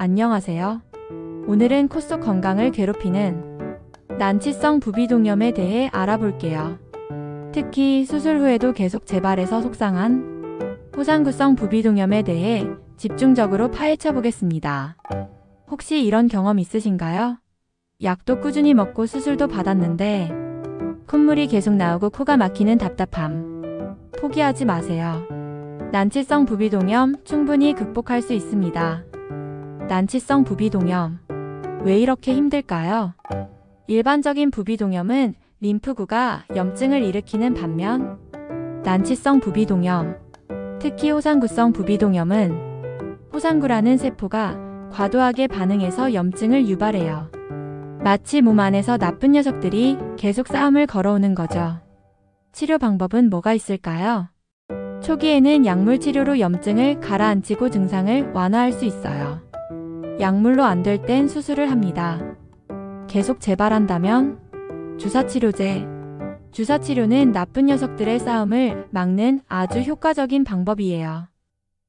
안녕하세요. 오늘은 코 속 건강을 괴롭히는 난치성 부비동염에 대해 알아볼게요. 특히 수술 후에도 계속 재발해서 속상한 호상구성 부비동염에 대해 집중적으로 파헤쳐 보겠습니다. 혹시 이런 경험 있으신가요? 약도 꾸준히 먹고 수술도 받았는데 콧물이 계속 나오고 코가 막히는 답답함. 포기하지 마세요. 난치성 부비동염 충분히 극복할 수 있습니다. 난치성 부비동염. 왜 이렇게 힘들까요? 일반적인 부비동염은 림프구가 염증을 일으키는 반면 난치성 부비동염, 특히 호상구성 부비동염은 호상구라는 세포가 과도하게 반응해서 염증을 유발해요. 마치 몸 안에서 나쁜 녀석들이 계속 싸움을 걸어오는 거죠. 치료 방법은 뭐가 있을까요? 초기에는 약물 치료로 염증을 가라앉히고 증상을 완화할 수 있어요. 약물로 안 될 땐 수술을 합니다. 계속 재발한다면 주사치료제. 주사치료는 나쁜 녀석들의 싸움을 막는 아주 효과적인 방법이에요.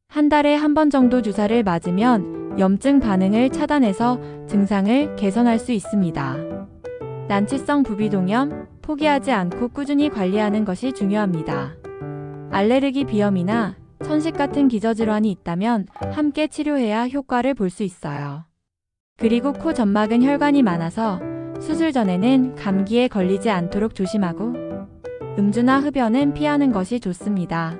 한 달에 한 번 정도 주사를 맞으면 염증 반응을 차단해서 증상을 개선할 수 있습니다. 난치성 부비동염 포기하지 않고 꾸준히 관리하는 것이 중요합니다. 알레르기 비염이나 천식 같은 기저질환이 있다면 함께 치료해야 효과를 볼 수 있어요. 그리고 코 점막은 혈관이 많아서 수술 전에는 감기에 걸리지 않도록 조심하고 음주나 흡연은 피하는 것이 좋습니다.